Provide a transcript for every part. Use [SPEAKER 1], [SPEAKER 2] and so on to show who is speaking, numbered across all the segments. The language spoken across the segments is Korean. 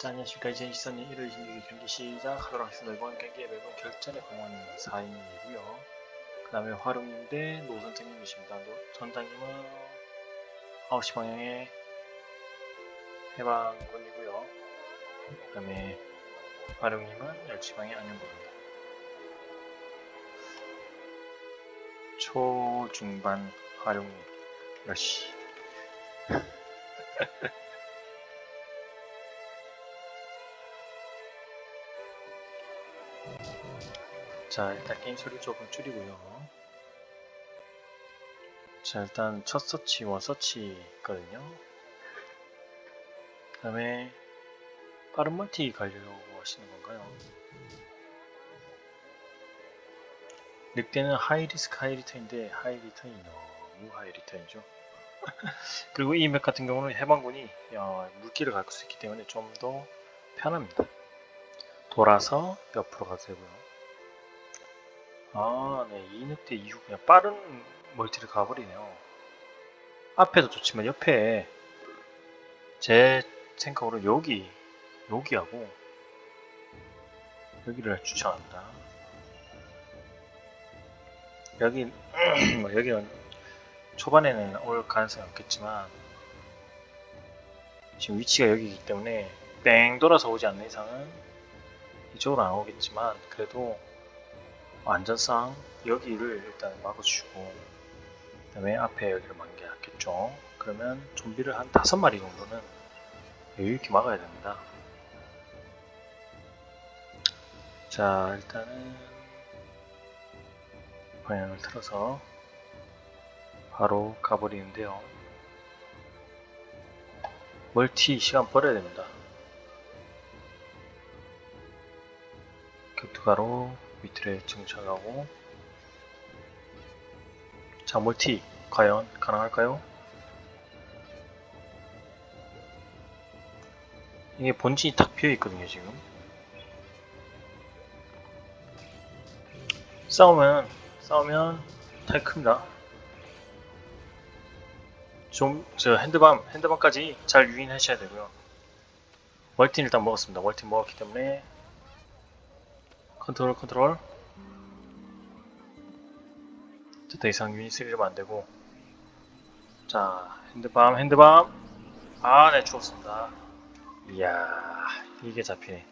[SPEAKER 1] 자, 안녕하십니까. 2024년 1월 26일 경기 시작하도록 하겠습니다. 이번 경기의 맵은 결전의 공원 4인이고요. 그 다음에 화룡인데 노선장님이십니다. 노- 전장님은 9시 방향에 해방군이고요. 그 다음에 화룡님은 10시 방향 안녕군입니다. 초중반 화룡님 러시 자 일단 게임 소리 조금 줄이고요. 자 일단 첫 서치 원 서치 있거든요. 그 다음에 빠른 멀티 가려고 하시는 건가요? 늑대는 하이 리스크 하이 리턴인데 하이 리턴이 너무 하이 리턴이죠. 그리고 이 맵 같은 경우는 해방군이 어, 물길을 갈수 있기 때문에 좀 더 편합니다. 돌아서 옆으로 가도 되고요 아, 네. 이 늑대 이후 그냥 빠른 멀티를 가버리네요. 앞에도 좋지만 옆에 제 생각으로 여기, 여기하고 여기를 추천합니다. 여기, 뭐 여기는 초반에는 올 가능성이 없겠지만 지금 위치가 여기이기 때문에 뺑 돌아서 오지 않는 이상은 이쪽으로 안 오겠지만 그래도 안전상 여기를 일단 막아주시고 그 다음에 앞에 여기를 막는 게 낫겠죠. 그러면 좀비를 한 다섯 마리 정도는 여유 있게 막아야 됩니다. 자 일단은 방향을 틀어서 바로 가버리는데요. 멀티 시간 벌어야 됩니다. 격투가로 밑으로 정착하고. 자 멀티 과연 가능할까요? 이게 본진이 딱 비어 있거든요 지금. 싸우면 싸우면 타이 큽니다. 좀 저 핸드밤 핸드밤까지 잘 유인하셔야 되고요. 멀티는 일단 먹었습니다. 멀티 먹었기 때문에 컨트롤 컨트롤. 자, 더 이상 유닛 쓰려면 안되고. 자 핸드밤 핸드밤. 아네 죽었습니다. 이야 이게 잡히네.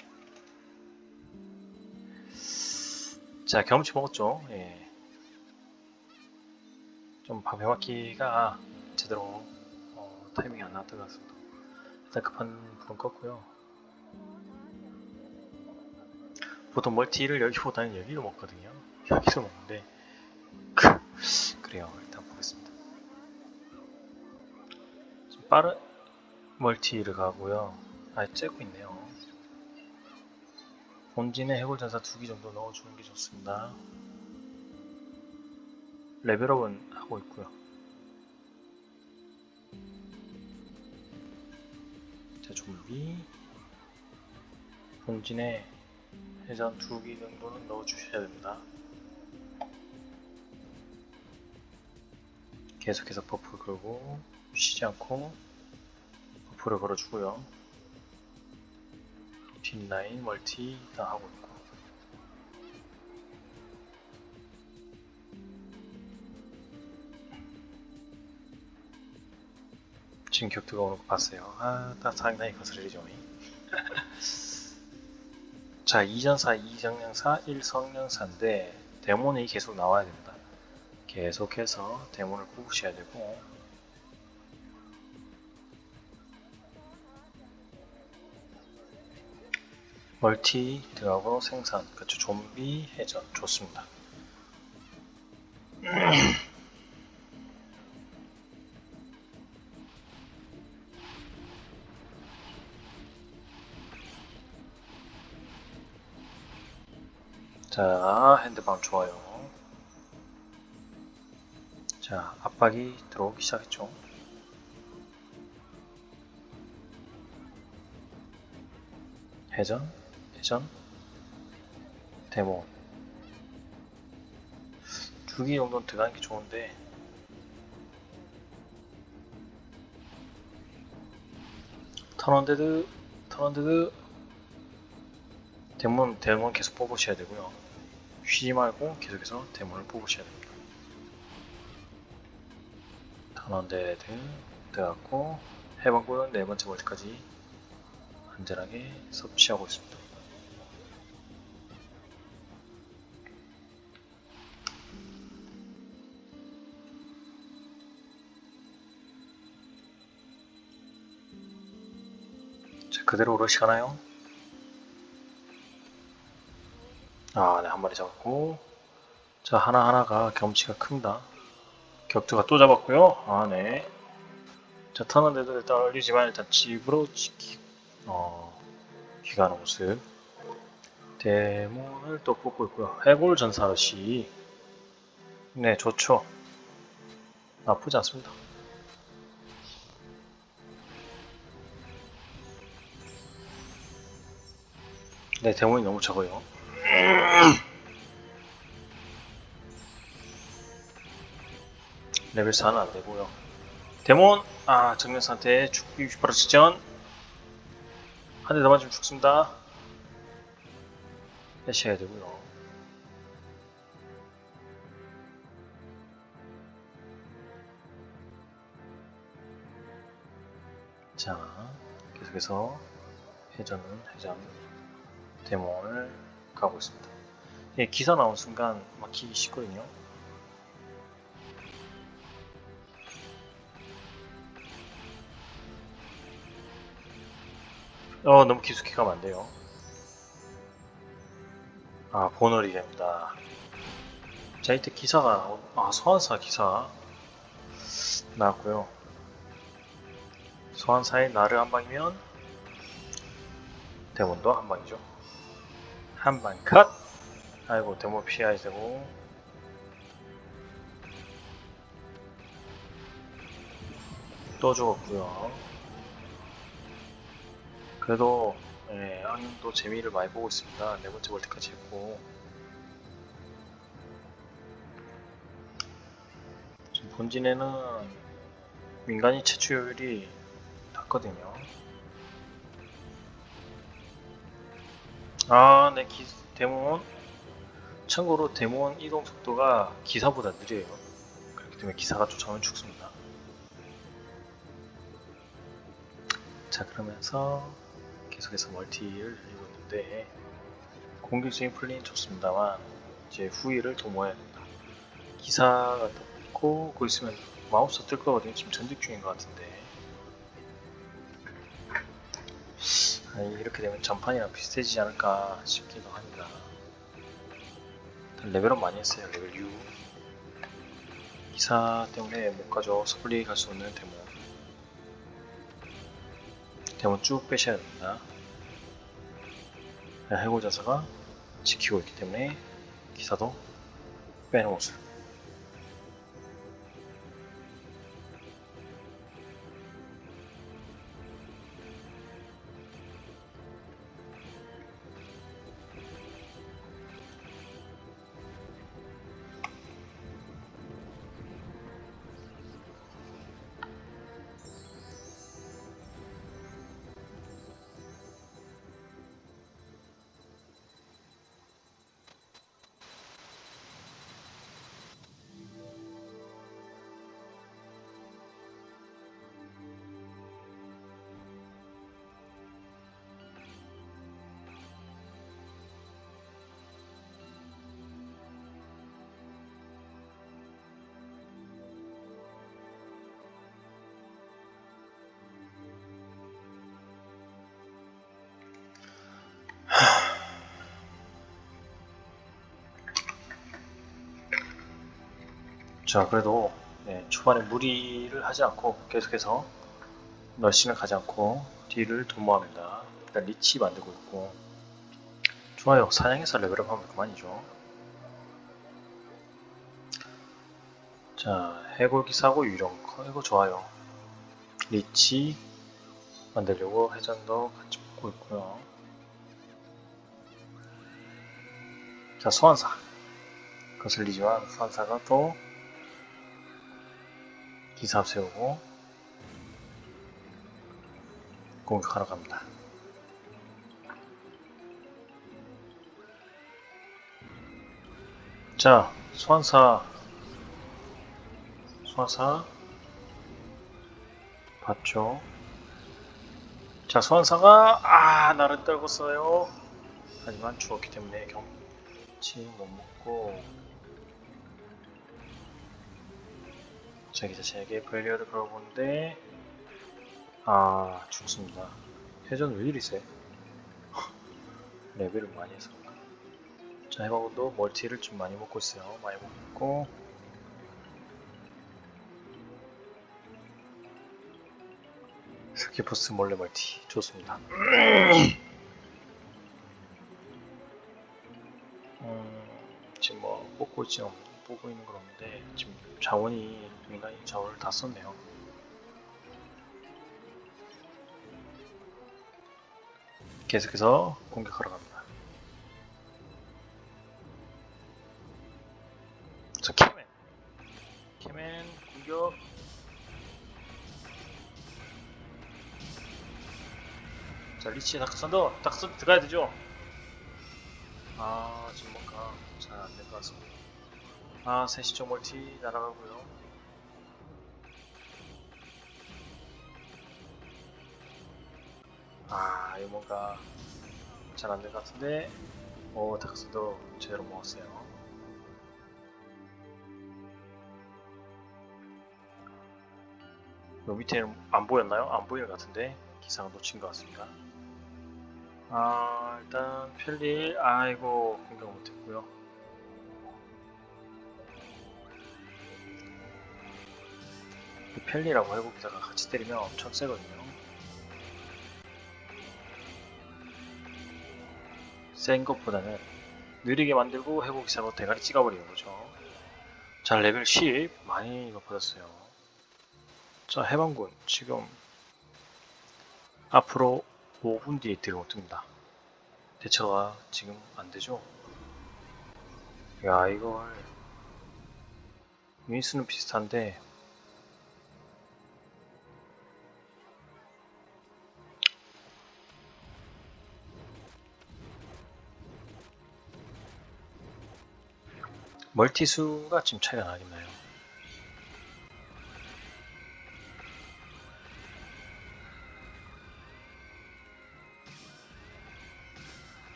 [SPEAKER 1] 자 경험치 먹었죠? 예. 좀 방해맞기가 제대로 어, 타이밍이 안 나왔던 것 같습니다. 일단 급한 불은 껐고요 보통 멀티를 여기보다는 여기로 먹거든요. 여기로 먹는데 그, 그래요. 일단 보겠습니다. 좀 빠른 멀티를 가고요. 아예 째고 있네요. 본진에 해골전사 두개 정도 넣어주는 게 좋습니다. 레벨업은 하고 있고요. 자 좀비 본진에 해전 두개 정도는 넣어 주셔야 됩니다. 계속해서 버프 걸고 쉬지 않고 버프를 걸어주고요. 뒷라인 멀티 다 하고 있고 지금 격투가 오는 거 봤어요. 아, 딱 상당히 거슬리죠. 자, 2전사, 2정령사, 1성령사인데 데몬이 계속 나와야 됩니다. 계속해서 데몬을 뽑으셔야 되고 멀티 들어가고 생산, 그쵸 좀비 해전 좋습니다. 자, 핸드밤 좋아요. 자, 압박이 들어오기 시작했죠. 회전, 회전, 데모. 두개 정도는 들어가는 게 좋은데, 턴온데드 타런드 대문 대문 계속 뽑으셔야 되고요. 쉬지 말고 계속해서 대문을 뽑으셔야 됩니다. 타런데드 들어갔고 해방구는 네 번째 월드까지 안전하게 섭취하고 있습니다. 자, 그대로 오르시 가나요? 아, 네, 한 마리 잡았고. 자, 하나하나가 경치가 큽니다. 격투가 또 잡았고요. 아, 네. 자, 타는데도 일단 얼리지만 일단 집으로 지키, 어, 귀가하는 모습. 대문을 또 뽑고 있고요. 해골 전사시. 네, 좋죠. 나쁘지 않습니다. 네, 대문이 너무 적어요. 레벨 4는 안 되고요. 데몬, 아, 정면 상태, 죽기 바로 직전. 한 대 더 맞으면 죽습니다. 빼셔야 되고요. 자, 계속해서 회전은 회전 데몬을 가고 있습니다. 예, 기사 나온 순간 막히기 쉽거든요. 어, 너무 깊숙이 가면 안 돼요. 아, 보너리 됩니다. 자, 이때 기사가, 아, 소환사 기사 나왔고요. 소환사의 나를 한 방이면 데몬도 한 방이죠. 한방 컷! 아이고, 데몬 피해야 되고. 또 죽었고요. 그래도 예, 악령도 재미를 많이 보고 있습니다. 네 번째 월드까지 했고 지금 본진에는 민간인 채취율이 낮거든요. 아, 네, 기, 데몬. 참고로 데몬 이동 속도가 기사보다 느려요. 그렇기 때문에 기사가 쫓아오면 죽습니다. 자, 그러면서 계속해서 멀티를 해고 있는데 공격적인 플레이는 좋습니다만 이제 후위를 도모해야 된다. 기사가 떴고 그 있으면 마우스 뜰 거거든요. 지금 전직 중인 것 같은데 이렇게 되면 전판이랑 비슷해지지 않을까 싶기도 합니다. 레벨업 많이 했어요. 레벨 6 기사 때문에 못 가죠. 스플릿 갈수 없는 데모 데몬 쭉 빼셔야 됩니다. 해골 자사가 지키고 있기 때문에 기사도 빼는 모습. 자, 그래도 네, 초반에 무리를 하지 않고 계속해서 널씬을 가지 않고 뒤를 도모합니다. 일단 리치 만들고 있고 좋아요. 사냥해서 레벨업 하면 그만이죠. 자, 해골기 사고 유령 커 이거 좋아요. 리치 만들려고 회전도 같이 뽑고 있고요. 자, 소환사 거슬리지만 소환사가 또 기사 세우고 공격하러 갑니다. 자, 소환사 소환사 봤죠? 자, 소환사가 아, 나를 떨궜어요. 하지만 죽었기 때문에 경치 못 먹고 자기 자신에게 벨리어를 걸어보는데, 아, 죽습니다. 회전 왜 이리 세? 레벨을 많이 해서. 자, 해방군도 멀티를 좀 많이 먹고 있어요. 많이 먹고. 스키포스 몰래 멀티. 좋습니다. 음, 지금 뭐, 뽑고 있지, 않- 뽑고 있는 건 없는데, 지금 자원이, 인간이 자원을 다 썼네요. 계속해서 공격하러 갑니다. 자, 캐맨. 캐맨 공격. 자, 리치 닥선더. 닥선 들어가야 되죠? 아, 지금 뭔가 잘 안 될 것 같습니다. 아, 세시적 멀티 날아가고요. 아, 이거 뭔가 잘 안 될 것 같은데. 오, 닥스도 제대로 먹었어요. 요 밑에는 안 보였나요? 안 보이는 것 같은데 기사가 놓친 것 같습니다. 아 일단 펠리 아이고 공격 못했고요. 펠리라고 기사가 같이 때리면 엄청 세거든요. 센 것보다는 느리게 만들고 회복 기사로 대가리 찍어버리는 거죠. 자 레벨 10 많이 높아졌어요. 자, 해방군 지금 앞으로 5분 뒤에 들어옵니다. 대처가 지금 안 되죠? 야, 이걸 유니스는 비슷한데 멀티수가 지금 차이가 나긴 나요.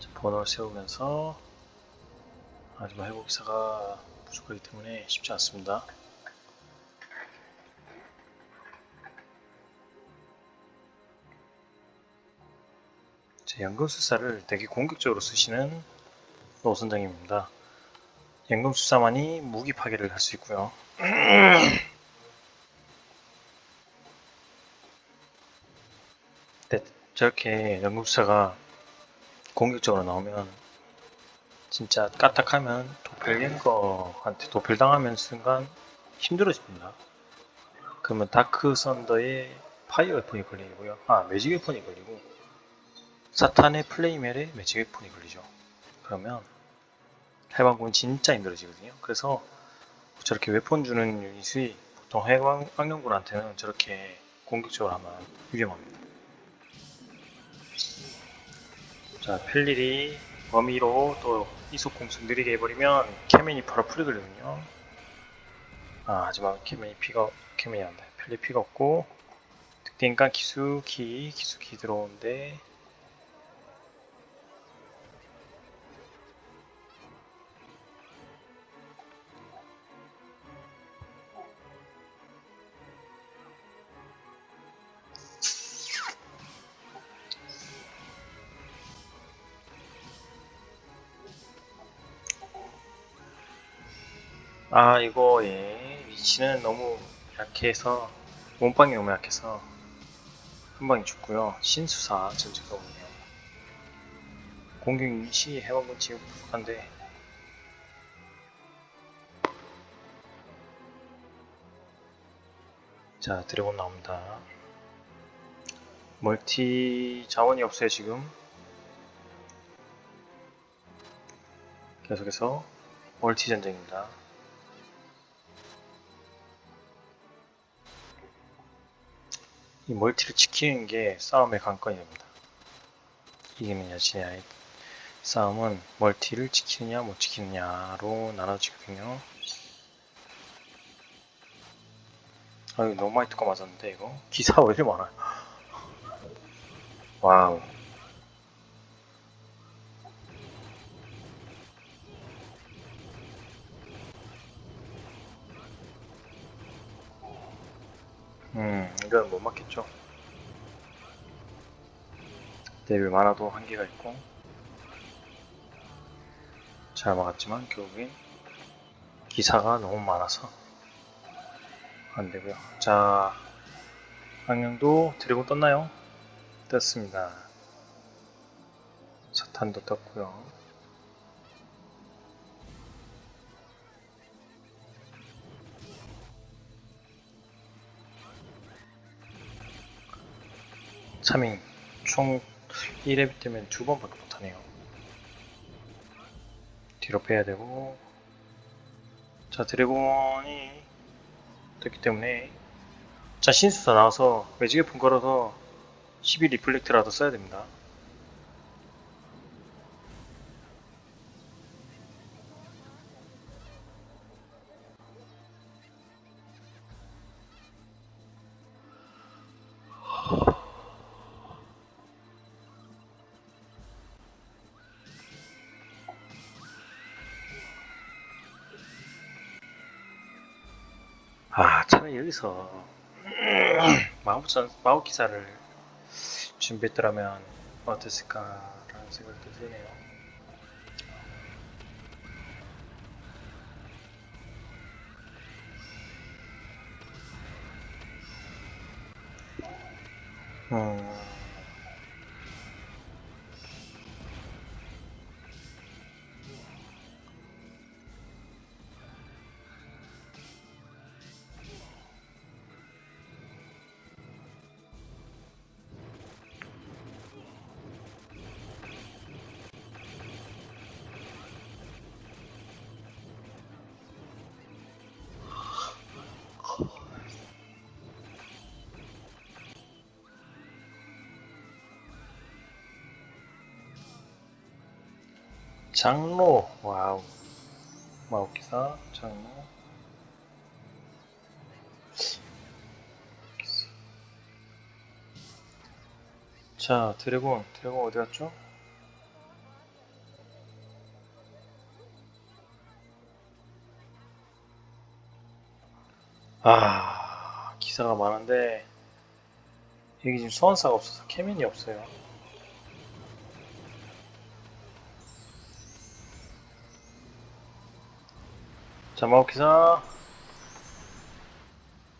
[SPEAKER 1] 자, 번호를 세우면서 하지만 회복기사가 부족하기 때문에 쉽지 않습니다. 자, 연금술사를 되게 공격적으로 쓰시는 노선장입니다. 연금술사만이 무기 파괴를 할 수 있고요. 네, 저렇게 연금술사가 공격적으로 나오면 진짜 까딱하면 도펠갱거한테 도펠당하면 순간 힘들어집니다. 그러면 다크 선더의 파이어 웨폰이 걸리고요. 아 매직 웨폰이 걸리고 사탄의 플레이멜에 매직 웨폰이 걸리죠. 그러면 해방군 진짜 힘들어지거든요. 그래서 저렇게 웨폰 주는 유닛이 보통 해방 악령군한테는 저렇게 공격적으로 하면 위험합니다. 자, 펠릴이 범위로 또 이속 공속 느리게 해버리면 캐맨이 바로 풀리거든요. 아, 하지만 캐맨이 피가, 캐맨이 안 돼. 펠리 피가 없고, 득대인간 기수키, 기수키 들어오는데, 아, 이거, 예, 위치는 너무 약해서, 몸빵이 너무 약해서, 한 방에 죽고요. 신수사 전체가 오네요. 공격 유닛이 해방군 지금 부족한데, 자, 드래곤 나옵니다. 멀티 자원이 없어요, 지금. 계속해서 멀티 전쟁입니다. 이 멀티를 지키는 게 싸움의 관건이 됩니다. 이기느냐 지느냐 싸움은 멀티를 지키느냐 못 지키느냐로 나눠지거든요. 아 이거 너무 많이 뚜까 맞았는데 이거 기사가 왜 이렇게 많아요? 와우. 음, 이건 못 맞겠죠. 데빌 만화도 한계가 있고 잘 막았지만 결국엔 기사가 너무 많아서 안 되고요. 자, 방향도 드래곤 떴나요? 떴습니다. 사탄도 떴고요. 차밍 총 1렙 때면 두 번밖에 못하네요. 뒤로 빼야 되고 자 드래곤이 됐기 때문에 자 신수사 나와서 매직의 품 걸어서 12 리플렉트라도 써야 됩니다. 아 차라리 여기서 마법전 마법 기사를 준비했더라면 어땠을까라는 생각도 드네요. 음, 장로. 와우. 마법 기사 장로. 자 드래곤. 드래곤 어디 갔죠? 아 기사가 많은데 여기 지금 소환사가 없어서 캐민이 없어요 자 마법 기사.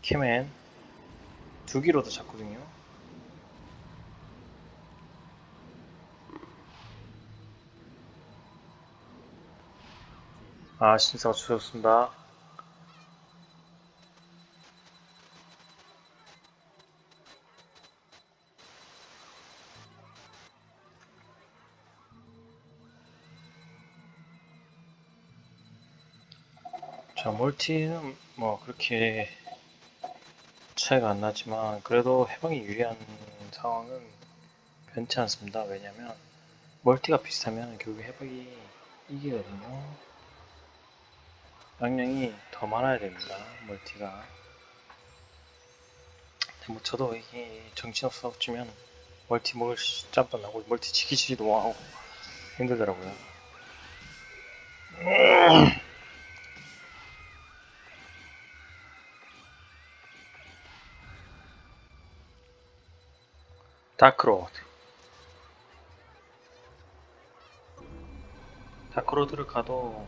[SPEAKER 1] 캐맨 두 기로도 잡거든요. 아 신사가 주셨습니다 자 멀티는 뭐 그렇게 차이가 안 나지만 그래도 해방이 유리한 상황은 변치 않습니다. 왜냐면 멀티가 비슷하면 결국 해방이 이기거든요. 양량이 더 많아야 됩니다 멀티가. 뭐 저도 이게 정신없어 주면 멀티 먹을 짬도 나고 멀티 지키지도 하고 힘들더라고요 다크로드 다크로드를 가도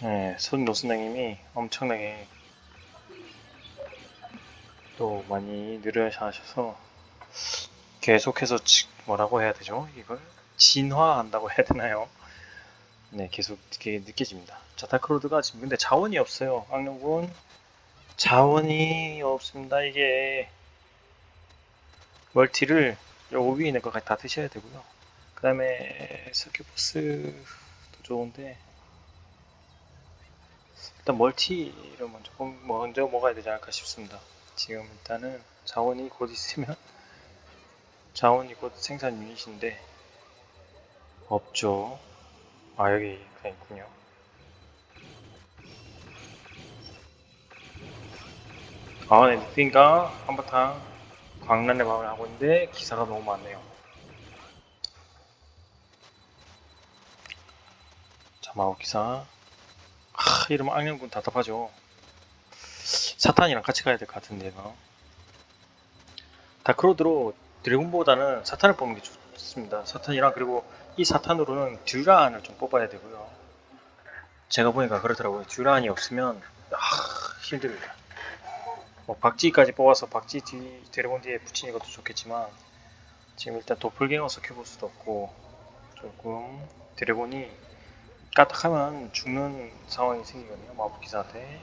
[SPEAKER 1] 네, 손 노 선생님이 엄청나게 또 많이 느려하셔서 계속해서 지- 뭐라고 해야 되죠? 이걸 진화한다고 해야 되나요? 네, 계속 느껴집니다. 자, 다크로드가 지금 근데 자원이 없어요. 악령군 자원이 없습니다. 이게 멀티를 요 위에 있는 것까지 다 드셔야 되고요. 그 다음에 서큐버스도 좋은데 일단 멀티를 먼저 뽑- 먼저 먹어야 되지 않을까 싶습니다. 지금 일단은 자원이 곧 있으면 자원이 곧 생산 유닛인데 없죠. 아 여기 그냥 있군요. 아, 네, 늑대인가 한바탕 광란의 마음을 하고 있는데 기사가 너무 많네요. 자, 마법 기사. 하, 이러면 악령군 답답하죠. 사탄이랑 같이 가야 될 것 같은데, 이거. 다크로드로 드래곤보다는 사탄을 뽑는 게 좋습니다. 사탄이랑 그리고 이 사탄으로는 듀라안을 좀 뽑아야 되고요. 제가 보니까 그렇더라고요. 듀라안이 없으면 아, 힘듭니다. 뭐 박쥐까지 뽑아서 박쥐 뒤 드래곤 뒤에 붙이는 것도 좋겠지만 지금 일단 도플갱어서 켜볼 수도 없고 조금 드래곤이 까딱하면 죽는 상황이 생기거든요 마법 기사한테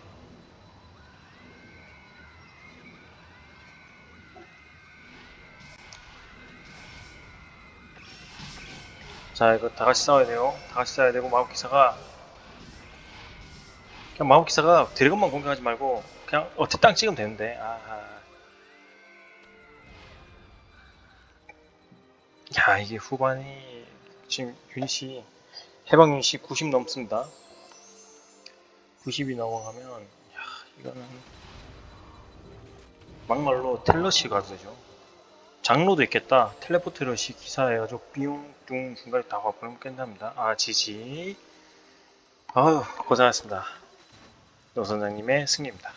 [SPEAKER 1] 자 이거 다 같이 싸워야 돼요. 다 같이 싸워야 되고 마법 기사가 그냥 마법 기사가 드래곤만 공격하지 말고 그냥 어떻게 땅 찍으면 되는데. 아하. 야 이게 후반이 지금 유닛이 해방 유닛이 90 넘습니다. 90이 넘어가면 야 이거는 막말로 텔러시 가도 되죠 장로도 있겠다. 텔레포트 러시 기사해가지고 비용 뚱 중간에 다 와버리면 깬답니다. 아 지지. 아유 고생하셨습니다. 노 선장님의 승리입니다